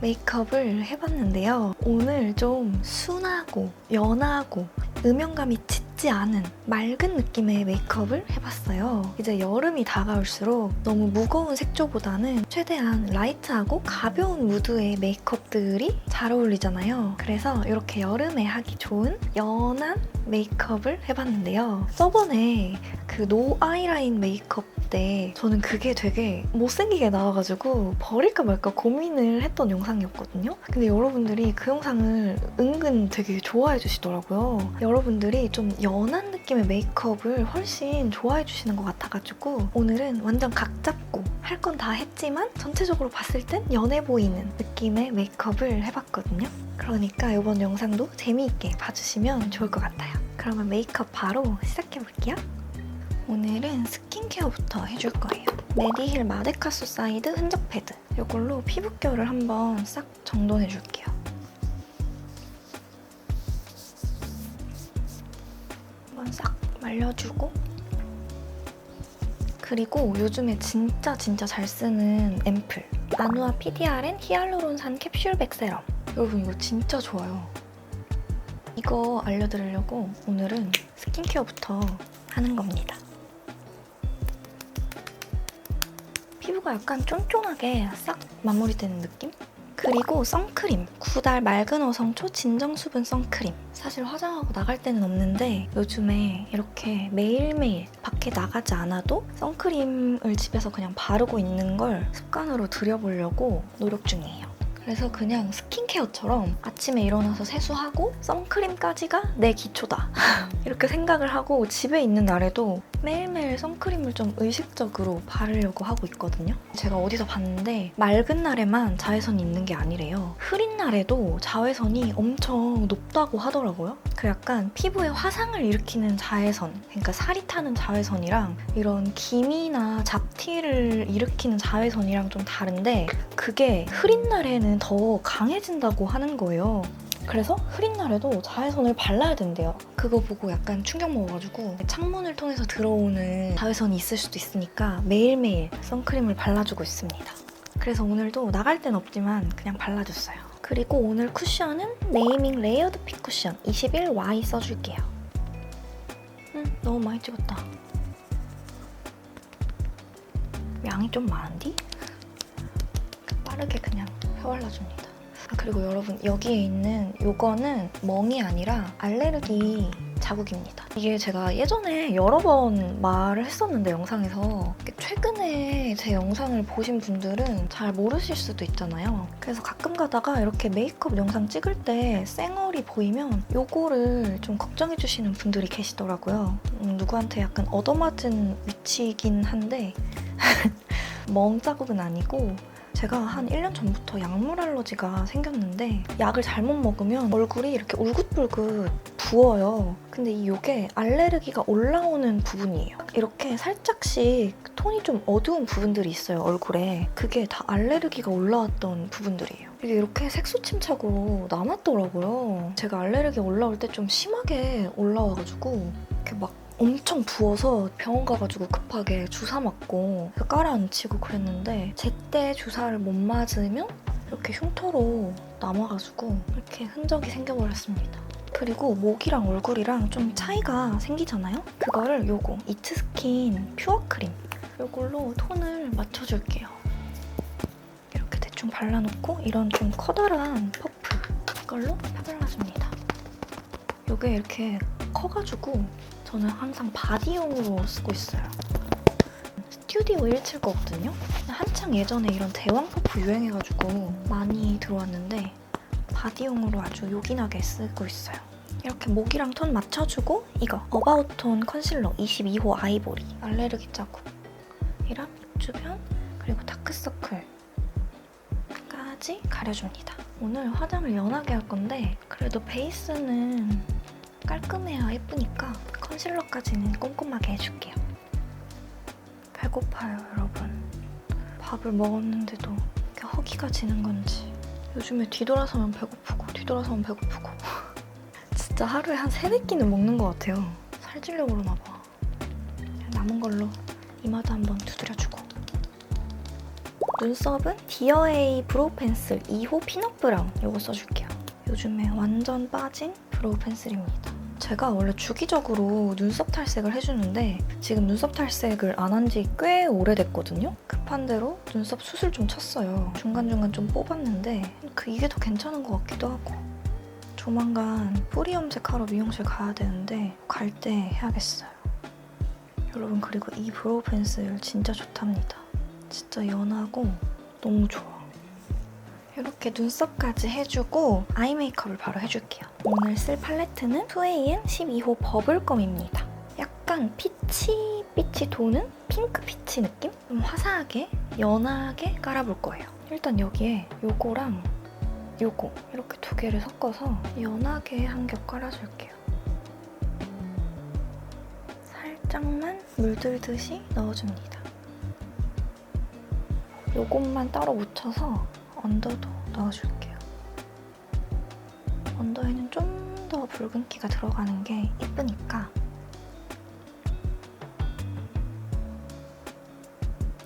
메이크업을 해봤는데요. 오늘 좀 순하고 연하고 음영감이 짙지 않은 맑은 느낌의 메이크업을 해봤어요. 이제 여름이 다가올수록 너무 무거운 색조보다는 최대한 라이트하고 가벼운 무드의 메이크업들이 잘 어울리잖아요. 그래서 이렇게 여름에 하기 좋은 연한 메이크업을 해봤는데요. 저번에 그 노 아이라인 메이크업 때 저는 그게 되게 못생기게 나와가지고 버릴까 말까 고민을 했던 영상이었거든요. 근데 여러분들이 그 영상을 은근 되게 좋아해 주시더라고요. 여러분들이 좀 연한 느낌의 메이크업을 훨씬 좋아해 주시는 것 같아가지고 오늘은 완전 각 잡고 할 건 다 했지만 전체적으로 봤을 땐 연해 보이는 느낌의 메이크업을 해봤거든요. 그러니까 이번 영상도 재미있게 봐주시면 좋을 것 같아요. 그러면 메이크업 바로 시작해볼게요. 오늘은 스킨케어부터 해줄 거예요. 메디힐 마데카소 사이드 흔적 패드. 이걸로 피부결을 한번 싹 정돈해줄게요. 한번 싹 말려주고 그리고 요즘에 진짜 진짜 잘 쓰는 앰플. 아누아 PDRN 히알루론산 캡슐백 세럼. 여러분 이거 진짜 좋아요. 이거 알려드리려고 오늘은 스킨케어부터 하는 겁니다. 피부가 약간 쫀쫀하게 싹 마무리되는 느낌? 그리고 선크림. 구달 맑은 어성초 진정 수분 선크림. 사실 화장하고 나갈 때는 없는데 요즘에 이렇게 매일매일 밖에 나가지 않아도 선크림을 집에서 그냥 바르고 있는 걸 습관으로 들여보려고 노력 중이에요 그래서 그냥 스킨케어처럼 아침에 일어나서 세수하고 선크림까지가 내 기초다 이렇게 생각을 하고 집에 있는 날에도 매일매일 선크림을 좀 의식적으로 바르려고 하고 있거든요. 제가 어디서 봤는데 맑은 날에만 자외선이 있는 게 아니래요. 흐린 날에도 자외선이 엄청 높다고 하더라고요. 그 약간 피부에 화상을 일으키는 자외선, 그러니까 살이 타는 자외선이랑 이런 기미나 잡티를 일으키는 자외선이랑 좀 다른데 그게 흐린 날에는 더 강해진다고 하는 거예요. 그래서 흐린 날에도 자외선을 발라야 된대요. 그거 보고 약간 충격 먹어가지고 창문을 통해서 들어오는 자외선이 있을 수도 있으니까 매일매일 선크림을 발라주고 있습니다. 그래서 오늘도 나갈 땐 없지만 그냥 발라줬어요. 그리고 오늘 쿠션은 네이밍 레이어드 핏 쿠션 21Y 써줄게요. 음, 너무 많이 찍었다. 양이 좀 많은디? 빠르게 그냥 펴발라줍니다. 아, 그리고 여러분 여기에 있는 요거는 멍이 아니라 알레르기 자국입니다. 이게 제가 예전에 여러 번 말을 했었는데 영상에서 최근에 제 영상을 보신 분들은 잘 모르실 수도 있잖아요. 그래서 가끔 가다가 이렇게 메이크업 영상 찍을 때 쌩얼이 보이면 요거를 좀 걱정해 주시는 분들이 계시더라고요. 음, 누구한테 약간 얻어맞은 위치이긴 한데 멍 자국은 아니고 제가 한 1년 전부터 약물 알러지가 생겼는데 약을 잘못 먹으면 얼굴이 이렇게 울긋불긋 부어요. 근데 이게 알레르기가 올라오는 부분이에요. 이렇게 살짝씩 톤이 좀 어두운 부분들이 있어요, 얼굴에. 그게 다 알레르기가 올라왔던 부분들이에요. 이게 이렇게 색소 침착으로 남았더라고요. 제가 알레르기 올라올 때 좀 심하게 올라와가지고 이렇게 막 엄청 부어서 병원 가가지고 급하게 주사 맞고 깔아앉히고 그랬는데 제때 주사를 못 맞으면 이렇게 흉터로 남아가지고 이렇게 흔적이 생겨버렸습니다. 그리고 목이랑 얼굴이랑 좀 차이가 생기잖아요? 그거를 요거 이트스킨 퓨어 크림 요걸로 톤을 맞춰줄게요. 이렇게 대충 발라놓고 이런 좀 커다란 퍼프 이걸로 펴발라줍니다. 요게 이렇게 커가지고 저는 항상 바디용으로 쓰고 있어요. 스튜디오 1칠 거거든요. 한창 예전에 이런 대왕 퍼프 유행해가지고 많이 들어왔는데 바디용으로 아주 요긴하게 쓰고 있어요. 이렇게 목이랑 톤 맞춰주고 이거 어바웃톤 컨실러 22호 아이보리 알레르기 자국이랑 입 주변 그리고 다크서클까지 가려줍니다. 오늘 화장을 연하게 할 건데 그래도 베이스는 깔끔해야 예쁘니까 컨실러까지는 꼼꼼하게 해줄게요. 배고파요, 여러분. 밥을 먹었는데도 이렇게 허기가 지는 건지 요즘에 뒤돌아서면 배고프고 뒤돌아서면 배고프고 진짜 하루에 한 세네 끼는 먹는 것 같아요. 살찌려고 그러나 봐. 남은 걸로 이마도 한번 두드려주고 눈썹은 디어에이 브로우 펜슬 2호 피넛 브라운 이거 써줄게요. 요즘에 완전 빠진 브로우 펜슬입니다. 제가 원래 주기적으로 눈썹 탈색을 해주는데 지금 눈썹 탈색을 안 한 지 꽤 오래됐거든요. 급한 대로 눈썹 수술 좀 쳤어요. 중간중간 좀 뽑았는데 그 이게 더 괜찮은 것 같기도 하고 조만간 뿌리 염색하러 미용실 가야 되는데 갈 때 해야겠어요. 여러분 그리고 이 브로우 펜슬 진짜 좋답니다. 진짜 연하고 너무 좋아. 이렇게 눈썹까지 해주고 아이 메이크업을 바로 해줄게요. 오늘 쓸 팔레트는 2AM 12호 버블검입니다. 약간 피치 빛이 도는 핑크 피치 느낌? 좀 화사하게, 연하게 깔아볼 거예요. 일단 여기에 요거랑 요거 이렇게 두 개를 섞어서 연하게 한 겹 깔아줄게요. 살짝만 물들듯이 넣어줍니다. 요것만 따로 묻혀서 언더도 넣어줄게요. 언더에는 좀 더 붉은기가 들어가는 게 이쁘니까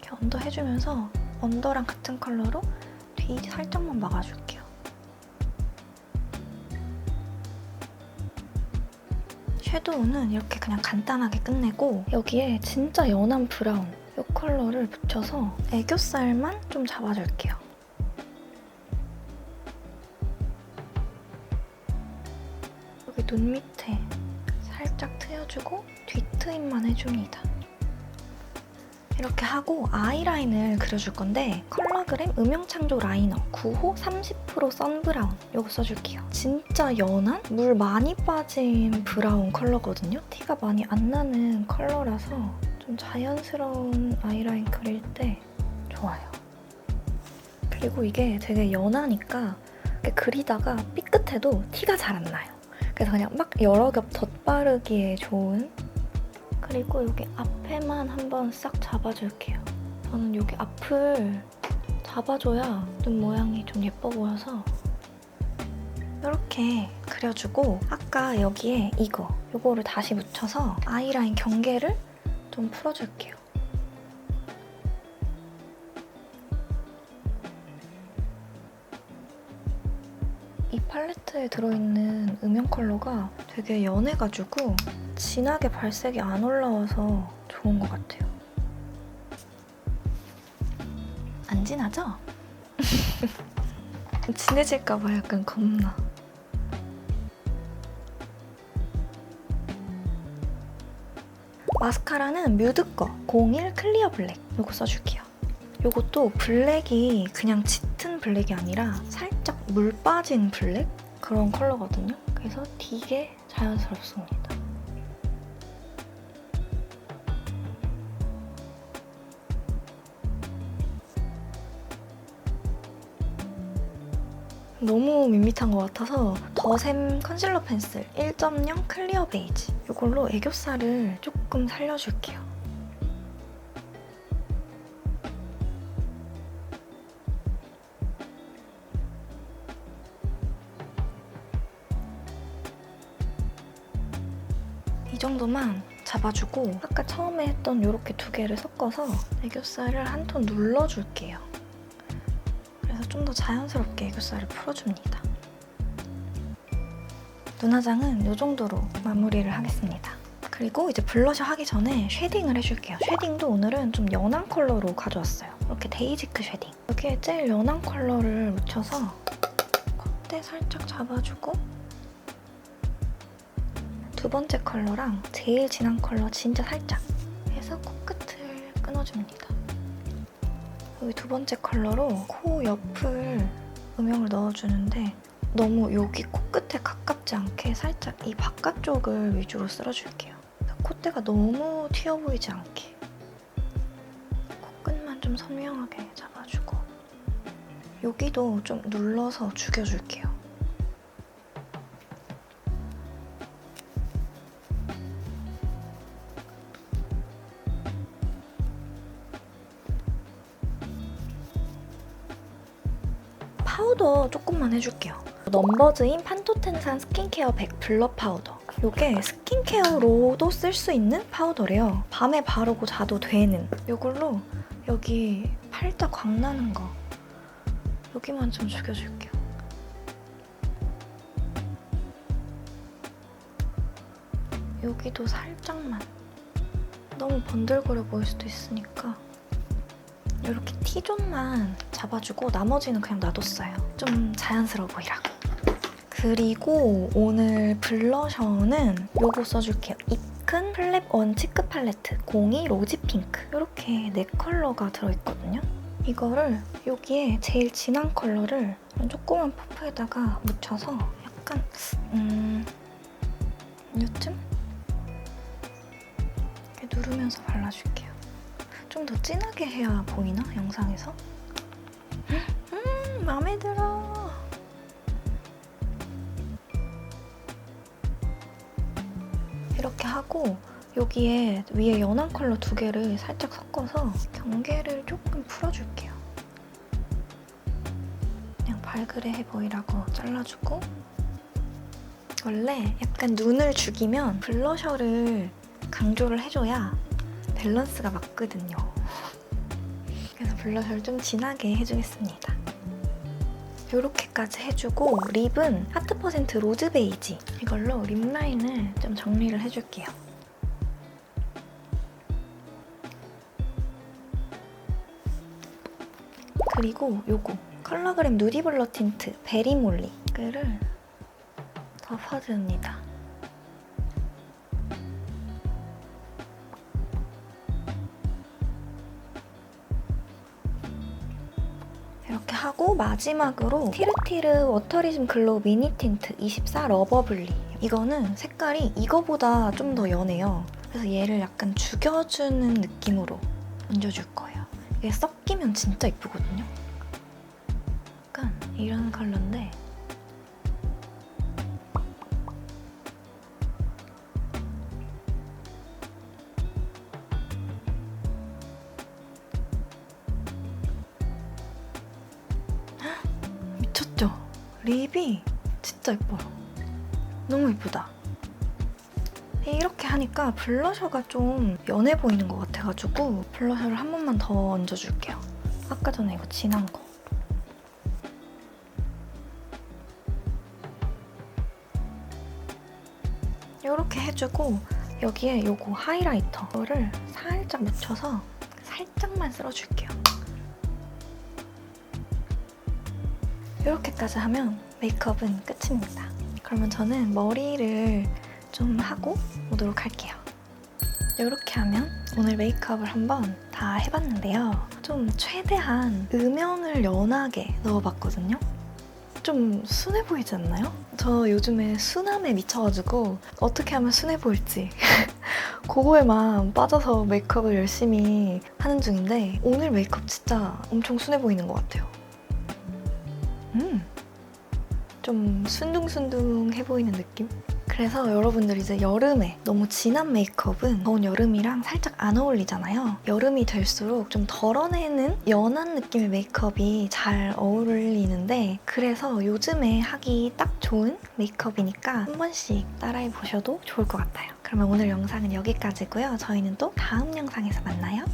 이렇게 언더 해주면서 언더랑 같은 컬러로 뒤 살짝만 막아줄게요. 섀도우는 이렇게 그냥 간단하게 끝내고 여기에 진짜 연한 브라운 이 컬러를 붙여서 애교살만 좀 잡아줄게요. 눈 밑에 살짝 트여주고 뒤트임만 해줍니다. 이렇게 하고 아이라인을 그려줄 건데 컬러그램 음영창조 라이너 9호 30% 선브라운 이거 써줄게요. 진짜 연한 물 많이 빠진 브라운 컬러거든요. 티가 많이 안 나는 컬러라서 좀 자연스러운 아이라인 그릴 때 좋아요. 그리고 이게 되게 연하니까 그리다가 삐끗해도 티가 잘 안 나요. 그래서 그냥 막 여러 겹 덧바르기에 좋은 그리고 여기 앞에만 한번 싹 잡아줄게요. 저는 여기 앞을 잡아줘야 눈 모양이 좀 예뻐 보여서 이렇게 그려주고 아까 여기에 이거 이거를 다시 묻혀서 아이라인 경계를 좀 풀어줄게요. 이 팔레트에 들어있는 음영 컬러가 되게 연해가지고 진하게 발색이 안 올라와서 좋은 것 같아요. 안 진하죠? 진해질까봐 약간 겁나. 마스카라는 뮤드 거 01 클리어 블랙 이거 써줄게요. 이것도 블랙이 그냥 짙은 블랙이 아니라 살짝 물 빠진 블랙 그런 컬러거든요. 그래서 되게 자연스럽습니다. 너무 밋밋한 것 같아서 더샘 컨실러 펜슬 1.0 클리어 베이지 이걸로 애교살을 조금 살려줄게요. 이 정도만 잡아주고 아까 처음에 했던 이렇게 두 개를 섞어서 애교살을 한 톤 눌러줄게요. 그래서 좀 더 자연스럽게 애교살을 풀어줍니다. 눈화장은 이 정도로 마무리를 하겠습니다. 그리고 이제 블러셔 하기 전에 쉐딩을 해줄게요. 쉐딩도 오늘은 좀 연한 컬러로 가져왔어요. 이렇게 데이지크 쉐딩. 여기에 제일 연한 컬러를 묻혀서 콧대 살짝 잡아주고 두 번째 컬러랑 제일 진한 컬러 진짜 살짝 해서 코끝을 끊어줍니다. 여기 두 번째 컬러로 코 옆을 음영을 넣어주는데 너무 여기 코끝에 가깝지 않게 살짝 이 바깥쪽을 위주로 쓸어줄게요. 콧대가 너무 튀어 보이지 않게 코끝만 좀 선명하게 잡아주고 여기도 좀 눌러서 죽여줄게요. 파우더 조금만 해줄게요. 넘버즈인 판토텐산 스킨케어 100 블러 파우더. 이게 스킨케어로도 쓸 수 있는 파우더래요. 밤에 바르고 자도 되는. 이걸로 여기 살짝 광나는 거 여기만 좀 죽여줄게요. 여기도 살짝만 너무 번들거려 보일 수도 있으니까 이렇게 T존만 잡아주고 나머지는 그냥 놔뒀어요. 좀 자연스러워 보이라고. 그리고 오늘 블러셔는 요거 써줄게요. 입큰 플랩 원 치크 팔레트 02 로지 핑크 이렇게 네 컬러가 들어있거든요. 이거를 여기에 제일 진한 컬러를 조그만 퍼프에다가 묻혀서 약간 음 요쯤 이렇게 누르면서 발라줄게요. 좀 더 진하게 해야 보이나 영상에서? 음 마음에 들어. 이렇게 하고 여기에 위에 연한 컬러 두 개를 살짝 섞어서 경계를 조금 풀어줄게요. 그냥 발그레해 보이라고 잘라주고 원래 약간 눈을 죽이면 블러셔를 강조를 해줘야 밸런스가 맞거든요. 블러셔를 좀 진하게 해주겠습니다. 이렇게까지 해주고 립은 하트 퍼센트 로즈 베이지 이걸로 립 라인을 좀 정리를 해줄게요. 그리고 요거 컬러그램 누디 블러 틴트 베리몰리 이거를 덮어줍니다. 마지막으로 티르티르 워터리즘 글로우 미니 틴트 24 러버 블리. 이거는 색깔이 이거보다 좀 더 연해요. 그래서 얘를 약간 죽여주는 느낌으로 얹어줄 거예요. 이게 섞이면 진짜 이쁘거든요? 약간 이런 컬러인데 진짜 예뻐요. 너무 예쁘다. 이렇게 하니까 블러셔가 좀 연해 보이는 것 같아가지고 블러셔를 한 번만 더 얹어줄게요. 아까 전에 이거 진한 거. 이렇게 해주고 여기에 요거 하이라이터를 살짝 묻혀서 살짝만 쓸어줄게요. 이렇게까지 하면 메이크업은 끝입니다. 그러면 저는 머리를 좀 하고 오도록 할게요. 이렇게 하면 오늘 메이크업을 한번 다 해봤는데요. 좀 최대한 음영을 연하게 넣어봤거든요. 좀 순해 보이지 않나요? 저 요즘에 순함에 미쳐가지고 어떻게 하면 순해 보일지 그거에만 빠져서 메이크업을 열심히 하는 중인데 오늘 메이크업 진짜 엄청 순해 보이는 것 같아요. 음, 좀 순둥순둥해 보이는 느낌? 그래서 여러분들 이제 여름에 너무 진한 메이크업은 더운 여름이랑 살짝 안 어울리잖아요. 여름이 될수록 좀 덜어내는 연한 느낌의 메이크업이 잘 어울리는데 그래서 요즘에 하기 딱 좋은 메이크업이니까 한 번씩 따라해 보셔도 좋을 것 같아요. 그러면 오늘 영상은 여기까지고요. 저희는 또 다음 영상에서 만나요.